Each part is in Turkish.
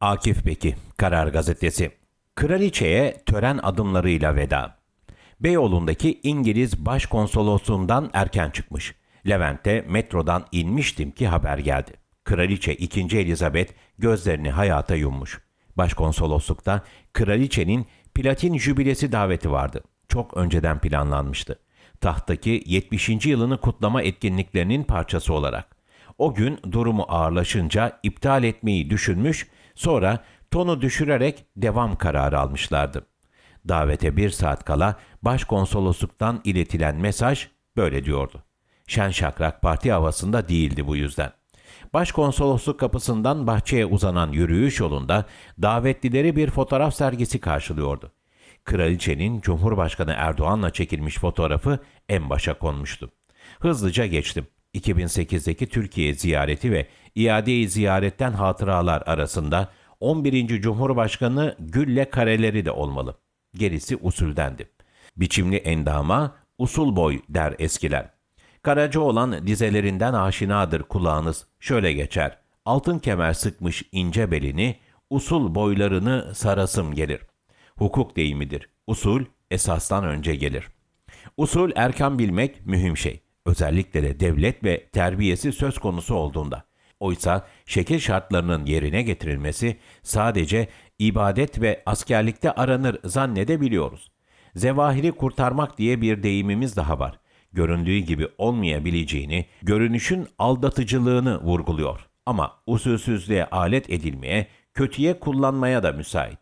Akif Beki, Karar Gazetesi. Kraliçeye tören adımlarıyla veda. Beyoğlu'ndaki İngiliz Başkonsolosluğundan erken çıkmış. Levent'te metrodan inmiştim ki haber geldi. Kraliçe 2. Elizabeth gözlerini hayata yummuş. Başkonsoloslukta kraliçenin platin jübilesi daveti vardı. Çok önceden planlanmıştı. Tahttaki 70. yılını kutlama etkinliklerinin parçası olarak. O gün durumu ağırlaşınca iptal etmeyi düşünmüş, sonra tonu düşürerek devam kararı almışlardı. Davete bir saat kala başkonsolosluktan iletilen mesaj böyle diyordu. Şen şakrak parti havasında değildi bu yüzden. Başkonsolosluk kapısından bahçeye uzanan yürüyüş yolunda davetlileri bir fotoğraf sergisi karşılıyordu. Kraliçenin Cumhurbaşkanı Erdoğan'la çekilmiş fotoğrafı en başa konmuştu. Hızlıca geçtim. 2008'deki Türkiye ziyareti ve iade-i ziyaretten hatıralar arasında 11. Cumhurbaşkanı gülle kareleri de olmalı. Gerisi usuldendi. Biçimli endama usul boy der eskiler. Karaca olan dizelerinden aşinadır kulağınız. Şöyle geçer. Altın kemer sıkmış ince belini, usul boylarını sarasım gelir. Hukuk deyimidir. Usul esastan önce gelir. Usul erken bilmek mühim şey. Özellikle de devlet ve terbiyesi söz konusu olduğunda. Oysa şekil şartlarının yerine getirilmesi sadece ibadet ve askerlikte aranır zannedebiliyoruz. Zevahiri kurtarmak diye bir deyimimiz daha var. Göründüğü gibi olmayabileceğini, görünüşün aldatıcılığını vurguluyor. Ama usulsüzlüğe alet edilmeye, kötüye kullanmaya da müsait.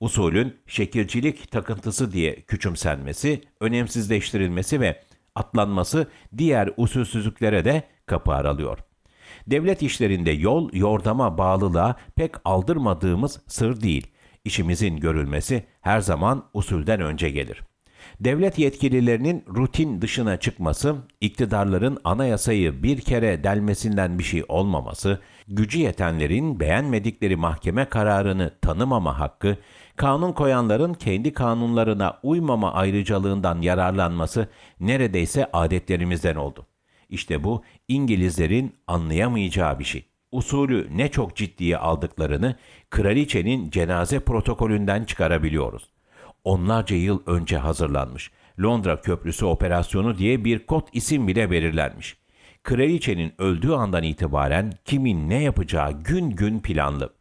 Usulün şekilcilik takıntısı diye küçümsenmesi, önemsizleştirilmesi ve atlanması diğer usulsüzlüklere de kapı aralıyor. Devlet işlerinde yol yordama bağlılığa pek aldırmadığımız sır değil. İşimizin görülmesi her zaman usulden önce gelir. Devlet yetkililerinin rutin dışına çıkması, iktidarların anayasayı bir kere delmesinden bir şey olmaması, gücü yetenlerin beğenmedikleri mahkeme kararını tanımama hakkı, kanun koyanların kendi kanunlarına uymama ayrıcalığından yararlanması neredeyse adetlerimizden oldu. İşte bu İngilizlerin anlayamayacağı bir şey. Usulü ne çok ciddiye aldıklarını kraliçenin cenaze protokolünden çıkarabiliyoruz. Onlarca yıl önce hazırlanmış. Londra Köprüsü operasyonu diye bir kod isim bile belirlenmiş. Kraliçenin öldüğü andan itibaren kimin ne yapacağı gün gün planlı.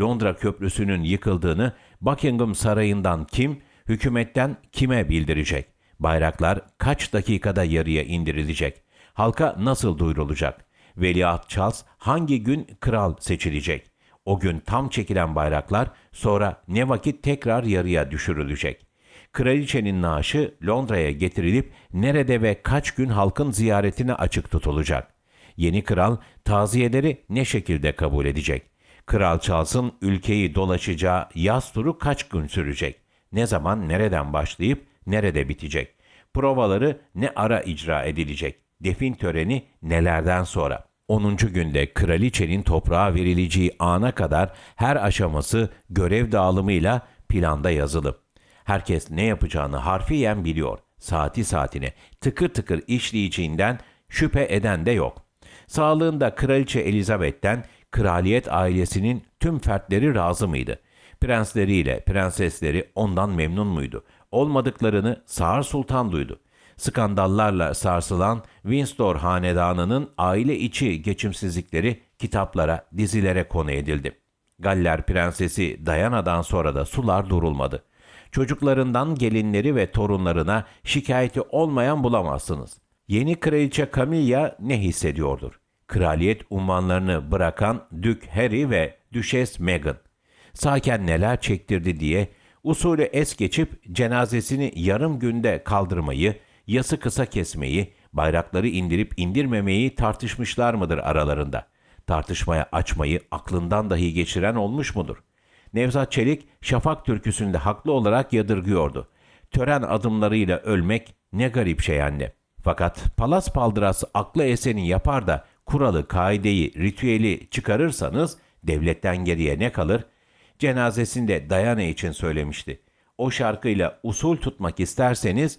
Londra Köprüsü'nün yıkıldığını Buckingham Sarayı'ndan kim, hükümetten kime bildirecek? Bayraklar kaç dakikada yarıya indirilecek? Halka nasıl duyurulacak? Veliaht Charles hangi gün kral seçilecek? O gün tam çekilen bayraklar sonra ne vakit tekrar yarıya düşürülecek? Kraliçenin naaşı Londra'ya getirilip nerede ve kaç gün halkın ziyaretine açık tutulacak? Yeni kral taziyeleri ne şekilde kabul edecek? Kral Charles'ın ülkeyi dolaşacağı yaz turu kaç gün sürecek? Ne zaman nereden başlayıp nerede bitecek? Provaları ne ara icra edilecek? Defin töreni nelerden sonra? 10. günde kraliçenin toprağa verileceği ana kadar her aşaması görev dağılımıyla planda yazılı. Herkes ne yapacağını harfiyen biliyor. Saati saatine tıkır tıkır işleyeceğinden şüphe eden de yok. Sağlığında kraliçe Elizabeth'ten kraliyet ailesinin tüm fertleri razı mıydı? Prensleriyle prensesleri ondan memnun muydu? Olmadıklarını Sağır Sultan duydu. Skandallarla sarsılan Windsor hanedanının aile içi geçimsizlikleri kitaplara, dizilere konu edildi. Galler prensesi Diana'dan sonra da sular durulmadı. Çocuklarından gelinleri ve torunlarına şikayeti olmayan bulamazsınız. Yeni kraliçe Camilla ne hissediyordur? Kraliyet ummanlarını bırakan Dük Harry ve Düşes Meghan. Sağken neler çektirdi diye usulü es geçip cenazesini yarım günde kaldırmayı, yası kısa kesmeyi, bayrakları indirip indirmemeyi tartışmışlar mıdır aralarında? Tartışmaya açmayı aklından dahi geçiren olmuş mudur? Nevzat Çelik Şafak türküsünde haklı olarak yadırgıyordu. Tören adımlarıyla ölmek ne garip şey anne. Fakat palas paldıras aklı eseni yapar da kuralı, kaideyi, ritüeli çıkarırsanız devletten geriye ne kalır? Cenazesinde Diana için söylemişti. O şarkıyla usul tutmak isterseniz